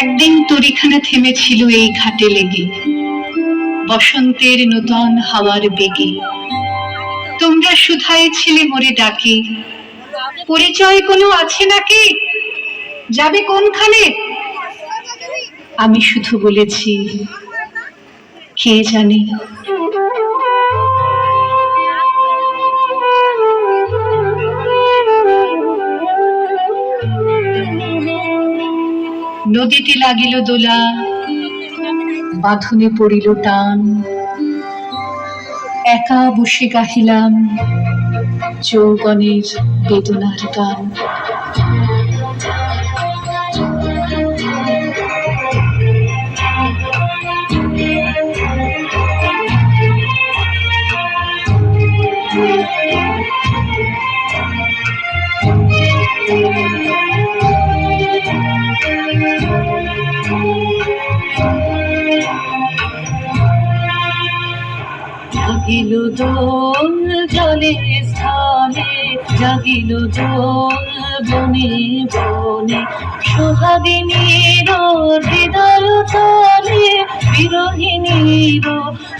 একদিন তরিখানা থেমেছিল এই ঘাটে লেগে। বসন্তের নূতন হাওয়ার বেগে। তোমরা সুধাই ছিলে মোরে ডাকে। পরিচয় কোনো আছে নাকি? যাবে কোনখানে? আমি শুধু বলেছি, কে জানে? নদীতে লাগিল দোলা বাঁধনে পড়িল টান। একা বসে গাহিলাম যৌবনের বেদনার গান। জাগিল দোল জলে স্থলে জাগিল দোল বনে বনে। সোহাগিনীর হৃদয় তলে বিরোহিণীর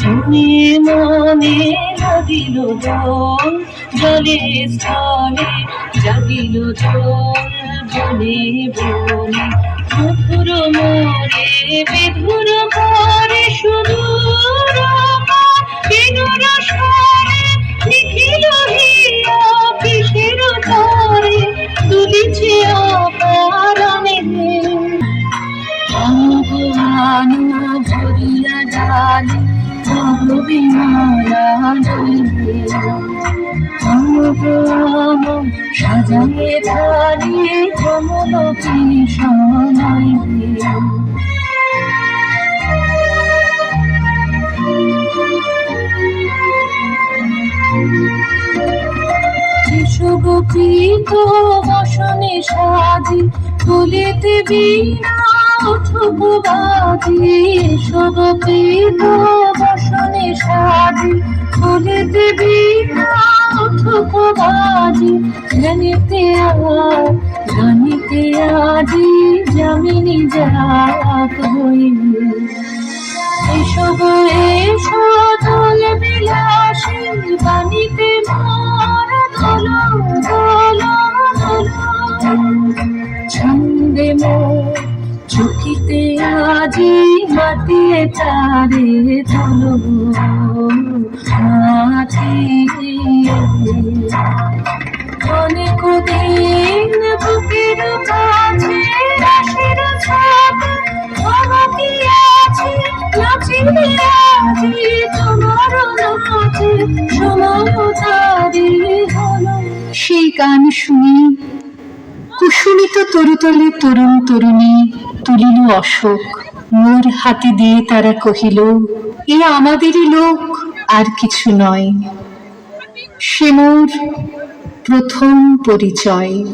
মনে মনে জাগিল দোল জলে স্থলে জাগিল দোল বনে বনে। মধুর মোরে বিধুর করে সুদূর সাজায়ে ধারে কমল কৃষ্ণায় গোপীত বসনে সাজি তুলিতে বিনা বাজি। গোপীত বসনে সাজি তুলিতে বিনা উঠুক বাজি। জানিতে জানিতে আজি জামিনী যাক হইবে তারে দোল মাতিয়ে অনেক দিন বুকের সেই গান শুনি কুসুমিত তরুতলে তরুণ তরুণী তুলিল অশোক। মোর হাতে দিয়ে তারা কহিল, এ আমাদেরই লোক, আর কিছু নয়। সে মোর প্রথম পরিচয়।